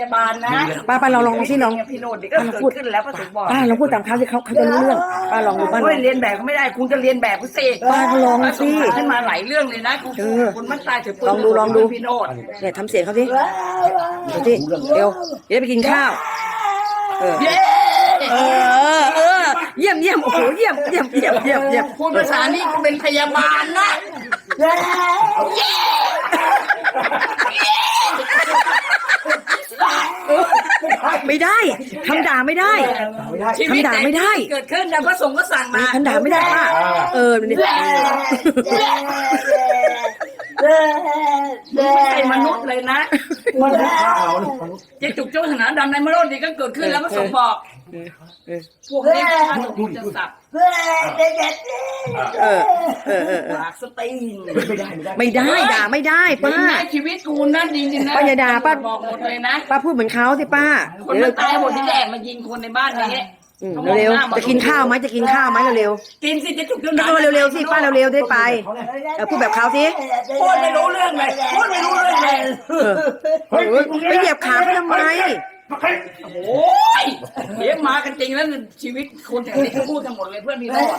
ยาบาลนะป้าป้าลองลองสิลองพี่โนดดิก็เกิดขึ้นแล้วก็ถึงบอกป้าลองพูดตามเขาสิเขาเขาจะรู้เรื่องป้าลองดูป้าลโอ้อยงเรียนแบบก็ไม่ได้คุณจะเรียนแบบกูสิป้าก็ลองสิป้าส่งขึ้นมาหลายเรื่องเลยนะคุณเออคุณมันตายถึงลองดูลองดูพี่โนดเนี่ยทำเสียงเขาสิดูสิเร็วเดี๋ยวไปกินข้าวเออเย้เออเออเยี่ยมเยี่ยมโอ้โหเยี่ยมเยี่ยมเยี่ยมเยี่ยมเยี่ยมพูดภาษานี้กูเป็นพยาบาลนะ ไม่ได้คำด่าไม่ได้ชีวิตคำด่าไม่ได้เกิดขึ้นนะพระสงฆ์ก็สั่งมาคำด่าไม่ได้ป้าเออนี่ไม่ใช่มนุษย์เลยนะเจะจุกเจ้าหนาดำในมนุษย์นี่ก็เกิดขึ้นแล้วพระสงฆ์บอก พวกนี้ท่านจะสับเอ อเออเออเออปากสตีนไม่ได้ด่าไม่ได้ป้าเป็นไงชีวิตกูนะจริงๆนะป้าอย่าด่าป้า บอกหมดเลยนะป้าพูดเหมือนเขาสิป้าคนเดี๋ยวมันตายหมดที่แดกมายิงคนในบ้านนี้อืมเร็วๆจะกินข้าวไหมจะกินข้าวไหมเร็วกินสิจะจุกเจ้าหๆนาก็เร็วๆสิป้าเร็วๆได้ไปเออพูดแบบเขาสิพูดไม่รู้เรื่องเลยพูดไม่รู้เรื่องเลยเออเออไปเหยียบขาเขาทำไมโอ้ยเดี๋ยวมากันจริงแล้วชีวิตคนแถวนี้เขาพูดทั้งหมดเลยเพื่อนพี่โนด